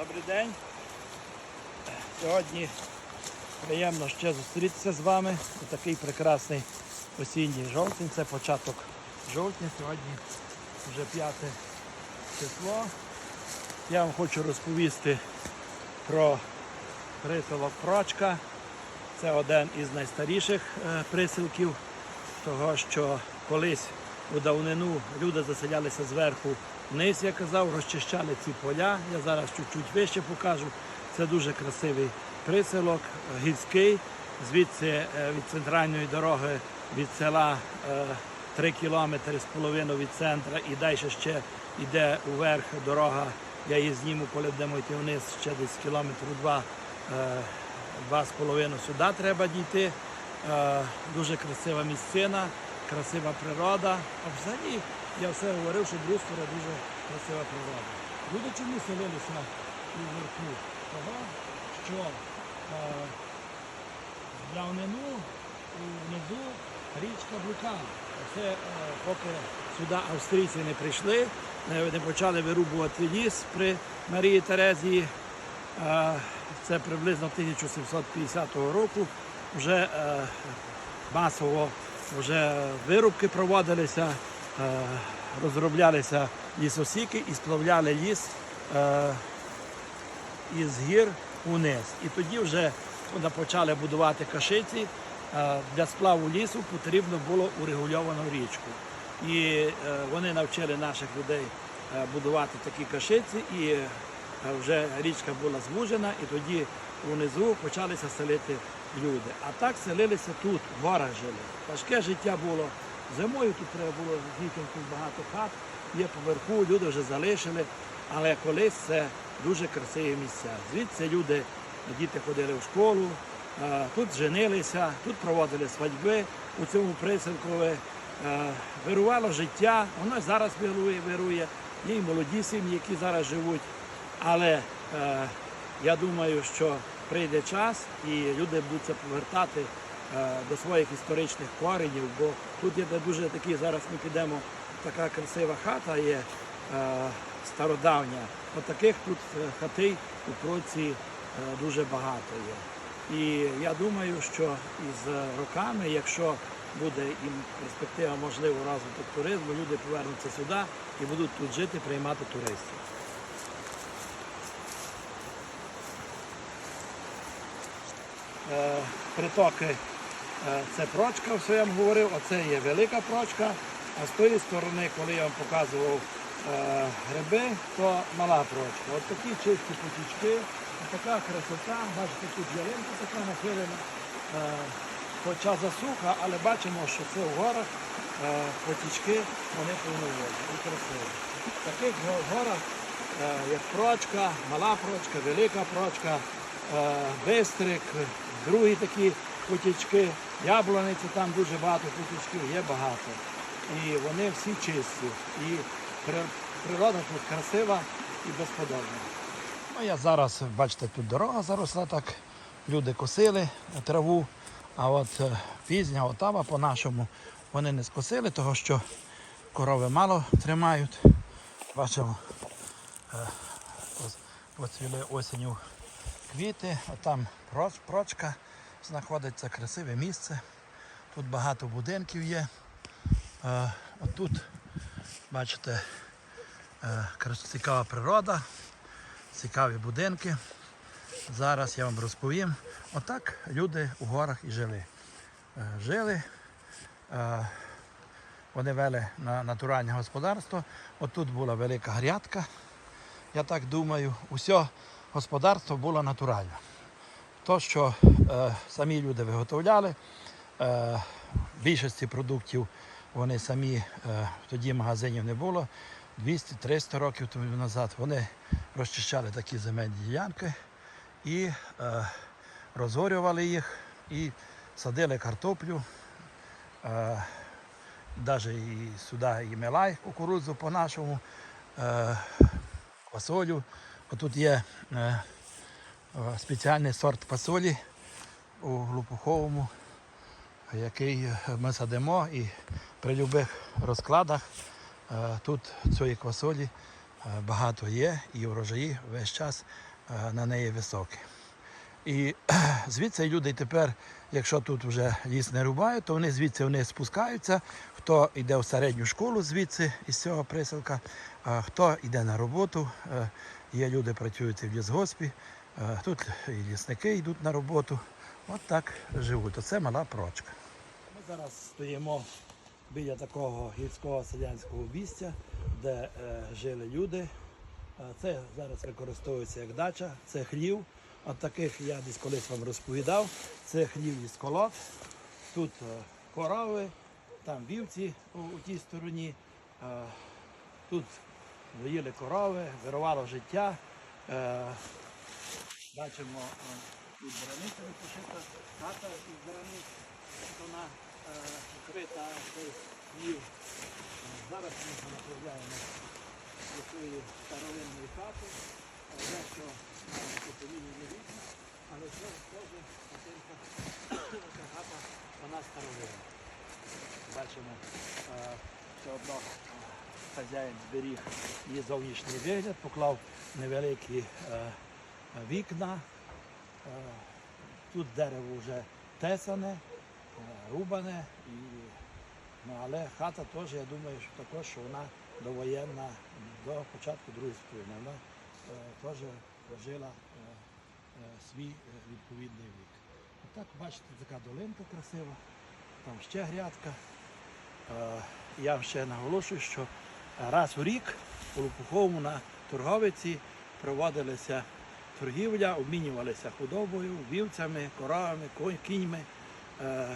Добрий день. Сьогодні приємно ще зустрітися з вами. у такий прекрасний осінній жовтень. Це початок жовтня. Сьогодні вже 5 число. Я вам хочу розповісти про присилок Прочка. Це один із найстаріших е, присилків, того що колись у давнину люди заселялися зверху вниз, я казав, розчищали ці поля. Я зараз чуть-чуть вище покажу. Це дуже красивий присилок, е, гірський. Звідси е, від центральної дороги від села 3 кілометри з половиною від центра і далі ще йде уверх дорога. Я її зніму, коли будемо йти вниз, ще десь кілометру два. е, Два з половиною сюди треба дійти. Е, Дуже красива місцина, красива природа. А взагалі я все говорив, що Брустора дуже красива природа. Люди чому селилися у верху? Того, що е, давнину внизу річка блукала. Це е, поки сюди австрійці не прийшли, не почали вирубувати ліс при Марії Терезії. Е, Це приблизно 1750 року. Вже е, масово вже вирубки проводилися, е, розроблялися лісосіки і сплавляли ліс е, із гір униз. І тоді вже коли почали будувати кашиці, е, для сплаву лісу потрібно було урегульовану річку. І вони навчили наших людей будувати такі кашиці, і вже річка була звужена, і тоді унизу почалися селити люди. А так селилися тут, в горах жили. Важке життя було. Зимою тут треба було тут багато хат, є поверху, люди вже залишили. Але колись це дуже красиві місця. Звідси люди, діти ходили в школу, тут женилися, тут проводили свадьби у цьому присилкові. Е, Вирувало життя, воно зараз вирує, вирує. Є і молоді сім'ї, які зараз живуть. Але е, я думаю, що прийде час і люди будуть повертати е, до своїх історичних коренів, бо тут є дуже такі, зараз ми підемо, така красива хата є е, стародавня. От таких тут е, хатей у Проці е, дуже багато є. І я думаю, що із роками, якщо буде їм перспектива можливо розвиток туризму, люди повернуться сюди і будуть тут жити, приймати туристів. Притоки е, це прочка, все я вам говорив, оце є велика прочка, а з тої сторони, коли я вам показував е, гриби, то мала прочка. От такі чисті потічки, така красота, бачите, тут ялинка така нахилена. Е, Хоча засуха, але бачимо, що це в горах е, потічки, вони повноводні і красиві. В таких горах, е, як прочка, мала прочка, велика прочка, е, бистрик, другі такі потічки, яблуниці, там дуже багато потічків, є багато. І вони всі чисті. І при- природа тут красива і безподобна. Ну, я зараз, бачите, тут дорога заросла так, люди косили траву, а от е, пізня отава по-нашому вони не скосили, того що корови мало тримають. Бачимо, е, поцвіли осінню квіти, а там прочка знаходиться, красиве місце. Тут багато будинків є. Е, Отут, бачите, е, цікава природа, цікаві будинки. Зараз я вам розповім. Отак люди у горах і жили. Е, Жили, вони вели на натуральне господарство. Отут була велика грядка. Я так думаю, усе господарство було натуральне. То, що е, самі люди виготовляли, е, більшості продуктів вони самі, е, тоді магазинів не було. 200-300 років тому назад вони розчищали такі земельні ділянки і е, розорювали їх і садили картоплю, е, навіть і сюди і мелай, кукурудзу по-нашому, е, фасолю. Отут є е, е, спеціальний сорт фасолі у Лопуховому, який ми садимо і при будь-яких розкладах е, тут цієї квасолі е, багато є і врожаї весь час е, на неї високі. І звідси люди тепер, якщо тут вже ліс не рубають, то вони звідси вони спускаються. Хто йде в середню школу звідси із цього приселка, а хто йде на роботу. Є люди працюють в лісгоспі, е, тут і лісники йдуть на роботу. От так живуть. Оце мала прочка. Ми зараз стоїмо біля такого гірського селянського обійстя, де е, жили люди. Е, Це зараз використовується як дача, це хлів. От таких я десь колись вам розповідав. Це хлів із колод. Тут е, корови, там вівці у, у тій стороні. Е, Тут доїли корови, вирувало життя. Е, Бачимо е, тут границя пошита, хата із границь, вона е, вкрита. Е, Зараз ми направляємо до своєї старовинної хати. Е, Дещо покоління не видно, але це теж ця хата, вона старовинна. Бачимо, е, що одно е, хазяїн зберіг її зовнішній вигляд, поклав невеликі е, вікна. Е, Тут дерево вже тесане, е, рубане, і, ну, але хата теж, я думаю, що також що вона довоєнна до початку Другої світової. Вона теж прожила свій відповідний вік. Отак, бачите, така долинка красива, там ще грядка. Я ще наголошую, що раз у рік у Лопуховому на торговиці проводилися торгівля, обмінювалися худобою, вівцями, коровами, кіньми. Е,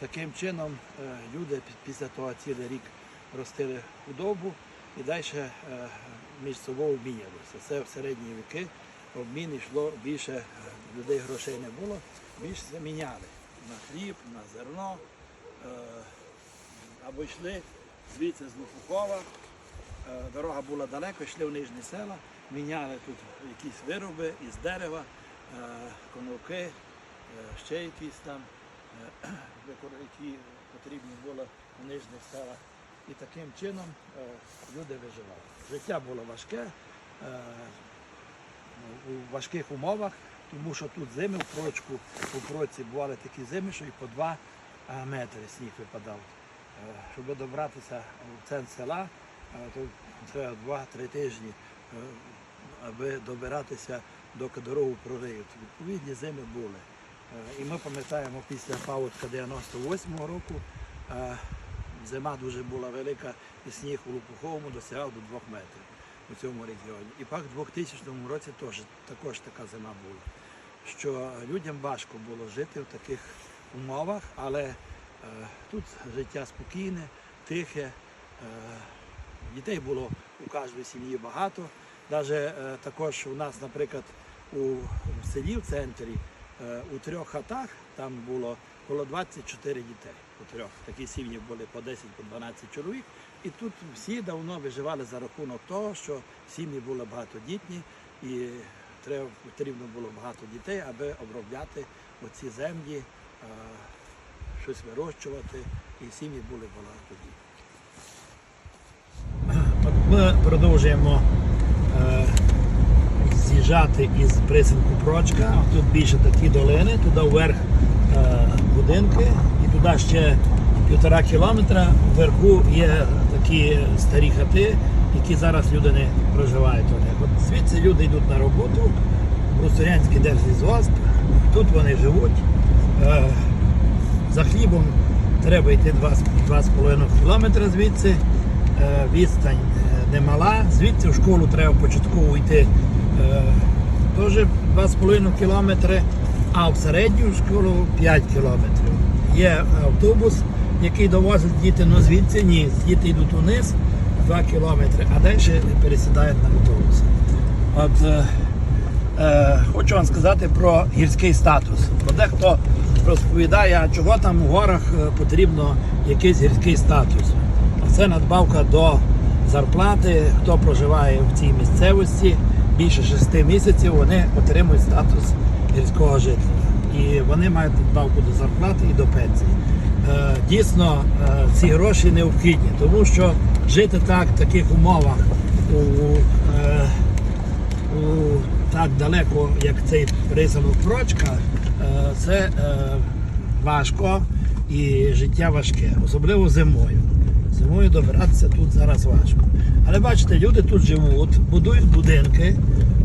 Таким чином е, люди після того цілий рік ростили худобу і далі е, між собою обмінювалися. Це в середні віки обмін йшло більше, людей грошей не було, більше заміняли на хліб, на зерно. Або йшли звідси з Лопухова, Е, Дорога була далеко, йшли в нижні села, міняли тут якісь вироби із дерева, е, коновки, е, ще якісь там, які потрібні були в нижніх селах. І таким чином люди виживали. Життя було важке, у важких умовах, тому що тут зими в прочку, у проці бували такі зими, що і по два метри сніг випадав. Е, Щоб добратися в центр села, е, то треба два-три тижні, е, аби добиратися, доки дорогу прориють. Відповідні зими були. І ми пам'ятаємо після паводка 98-го року зима дуже була велика, і сніг у Лопуховому досягав до 2 метрів у цьому регіоні. І пак в 2000 році теж, також така зима була. Що людям важко було жити в таких умовах, але тут життя спокійне, тихе. Е, дітей було у кожній сім'ї багато. Навіть також у нас, наприклад, у селі в центрі е, у трьох хатах там було коло 24 дітей. У трьох такі сім'ї були по 10 по 12 чоловік. І тут всі давно виживали за рахунок того, що сім'ї були багатодітні і потрібно було багато дітей, аби обробляти оці землі, е, щось вирощувати, і сім'ї були багатодітні. От ми продовжуємо е, з'їжджати із присинку Прочка. Тут більше такі долини, туди вверх е, будинки, і туди ще півтора кілометра вверху є такі старі хати, які зараз люди не проживають. От звідси люди йдуть на роботу, в Русторянський держлісгосп, тут вони живуть. Е, за хлібом треба йти 2,5 кілометра звідси. Е, Відстань е, немала. Звідси в школу треба початково йти е, теж 2,5 кілометри, а в середню школу 5 кілометрів. Є автобус, який довозить діти, але звідси ні. Діти йдуть униз 2 кілометри, а далі пересідають на автобус. От, е, хочу вам сказати про гірський статус. Бо дехто розповідає, чого там у горах е, потрібно якийсь гірський статус. Це надбавка до зарплати. Хто проживає в цій місцевості більше 6 місяців, вони отримують статус гірського жителя. І вони мають надбавку до зарплати і до пенсії. Е, Дійсно, е, ці гроші необхідні, тому що жити так в таких умовах у, у так далеко, як цей присадок прочка, е, це е, важко і життя важке, особливо зимою. Зимою добиратися тут зараз важко. Але бачите, люди тут живуть, будують будинки.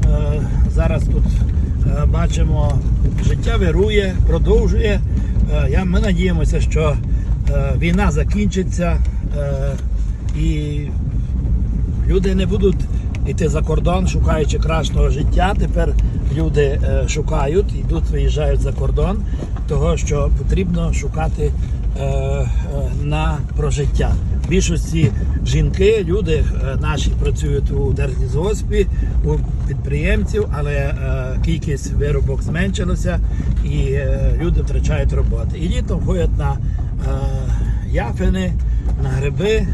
Е, Зараз тут бачимо, життя вирує, продовжує. Ми надіємося, що війна закінчиться і люди не будуть йти за кордон, шукаючи кращого життя. Тепер люди е, шукають, йдуть, виїжджають за кордон, того що потрібно шукати е, е, на прожиття. В більшості жінки, люди наші працюють у Держлізгоспі, у підприємців, але кількість виробок зменшилася і люди втрачають роботи. І літом ходять на яфини, на гриби.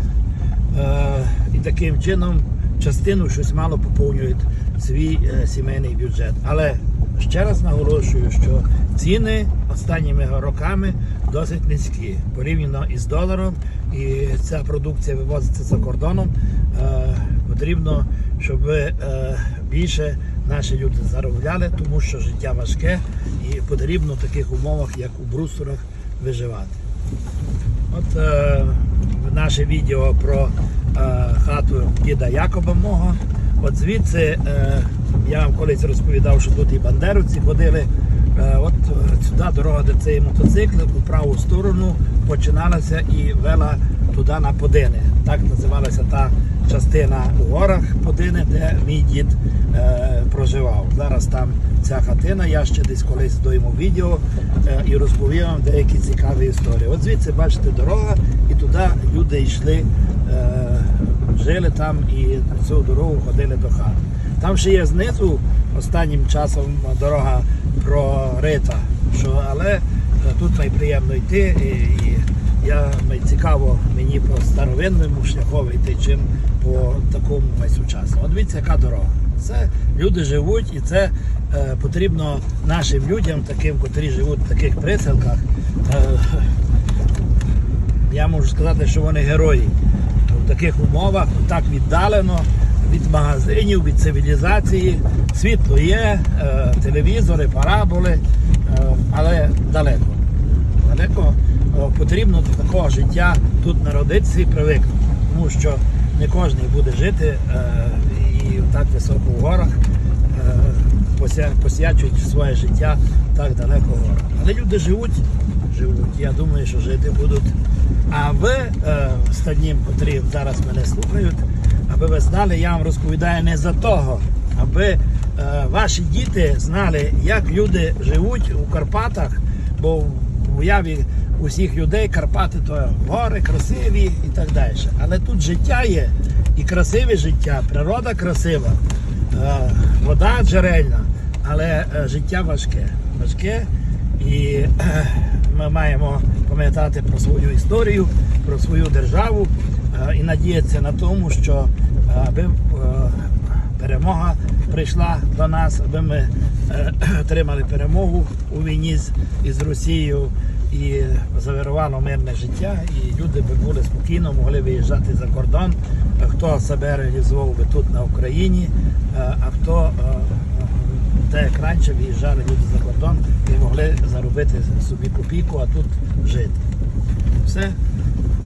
І таким чином частину щось мало поповнюють свій е, сімейний бюджет. Але ще раз наголошую, що ціни останніми роками досить низькі порівняно із доларом, і ця продукція вивозиться за кордоном. Е, потрібно, щоб е, більше наші люди заробляли, тому що життя важке і потрібно в таких умовах, як у брусторах, виживати. От е, наше відео про е, хату діда Якоба мого. От звідси е, я вам колись розповідав, що тут і бандеровці ходили. Е, от е, сюди дорога, де цей мотоцикл у праву сторону починалася і вела туди на Подини. Так називалася та частина у горах Подини, де мій дід е, проживав. Зараз там ця хатина. Я ще десь колись здойму відео е, і розповім вам деякі цікаві історії. От звідси бачите дорога, і туди люди йшли, е, жили там і на цю дорогу ходили до хати. Там ще є знизу останнім часом дорога прорита, що, але е, тут найприємно йти. І я цікаво мені по старовинному шляхові йти, чим по такому найсучасному. От дивіться, яка дорога. Це люди живуть, і це е, потрібно нашим людям, таким, котрі живуть в таких приселках. Е, я можу сказати, що вони герої в таких умовах, так віддалено від магазинів, від цивілізації. Світло є, е, телевізори, параболи, е, але далеко. Далеко потрібно до такого життя тут народитися і привикнути, тому що не кожен буде жити е, і так високо в горах, е, посвячуючи своє життя так далеко в горах. Але люди живуть, живуть. Я думаю, що жити будуть. А ви, е, стаднім, котрі зараз мене слухають, аби ви знали, я вам розповідаю не за того, аби е, ваші діти знали, як люди живуть у Карпатах, бо в уяві усіх людей Карпати то гори красиві і так далі. Але тут життя є і красиве життя, природа красива, е, вода джерельна, але е, життя важке. Важке і е, ми маємо пам'ятати про свою історію, про свою державу і надіятися на тому, що аби перемога прийшла до нас, аби ми е, отримали перемогу у війні з, із Росією і завирувало мирне життя, і люди би були спокійно, могли виїжджати за кордон. Е, Хто себе реалізував би тут на Україні, е, а хто те як раніше виїжджали люди за кордон і могли заробити собі копійку, а тут жити. Все.